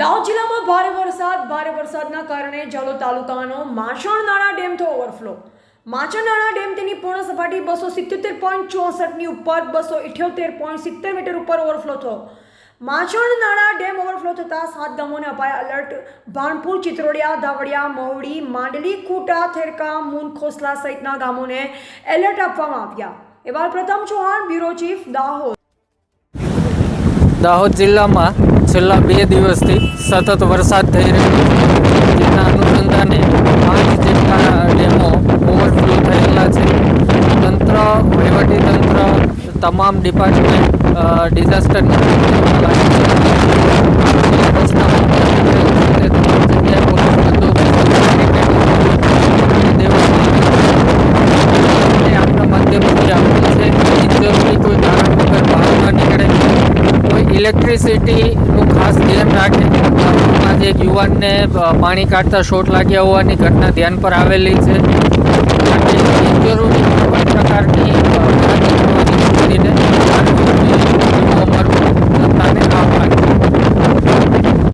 દાહોદ જિલ્લામાં ભારે વરસાદ, ભારે વરસાદના કારણે જાલોદ તાલુકાનો માછણ નાણા ડેમ થયો ઓવરફ્લો. માછણ નાણા ડેમ તેની પૂર્ણ સપાટી બસો સિત્યોતેર પોઈન્ટ ચોસઠની ઉપર, બસો ઇઠ્યોતેર પોઈન્ટ સિત્તેર મીટર ઉપર ઓવરફ્લો થયો. માછણ નાણા ડેમ ઓવરફ્લો થતાં સાત ગામોને અપાયા અલર્ટ ભાણપુર ચિત્રોડિયા, ધાવડિયા, મહુડી, માંડલી, કુટા, થેરકા, મૂન, ખોસલા સહિતના ગામોને એલર્ટ આપવામાં આવ્યા. એવા પ્રથમ ચૌહાણ, બ્યુરો ચીફ, દાહોદ. દાહોદ જિલ્લામાં છેલ્લા બે દિવસથી સતત વરસાદ થઈ રહ્યો છે. જેના અનુસંધાને પાંચ જેટલા ડેમો ઓવરફ્લો થયેલા છે. તંત્ર વહીવટી તંત્ર તમામ ડિપાર્ટમેન્ટ ડિઝાસ્ટરની ઇલેક્ટ્રિસિટીનું ખાસ ધ્યાન રાખે આજે એક યુવાનને પાણી કાઢતા શોટ લાગ્યા હોવાની ઘટના ધ્યાન પર આવેલી છે.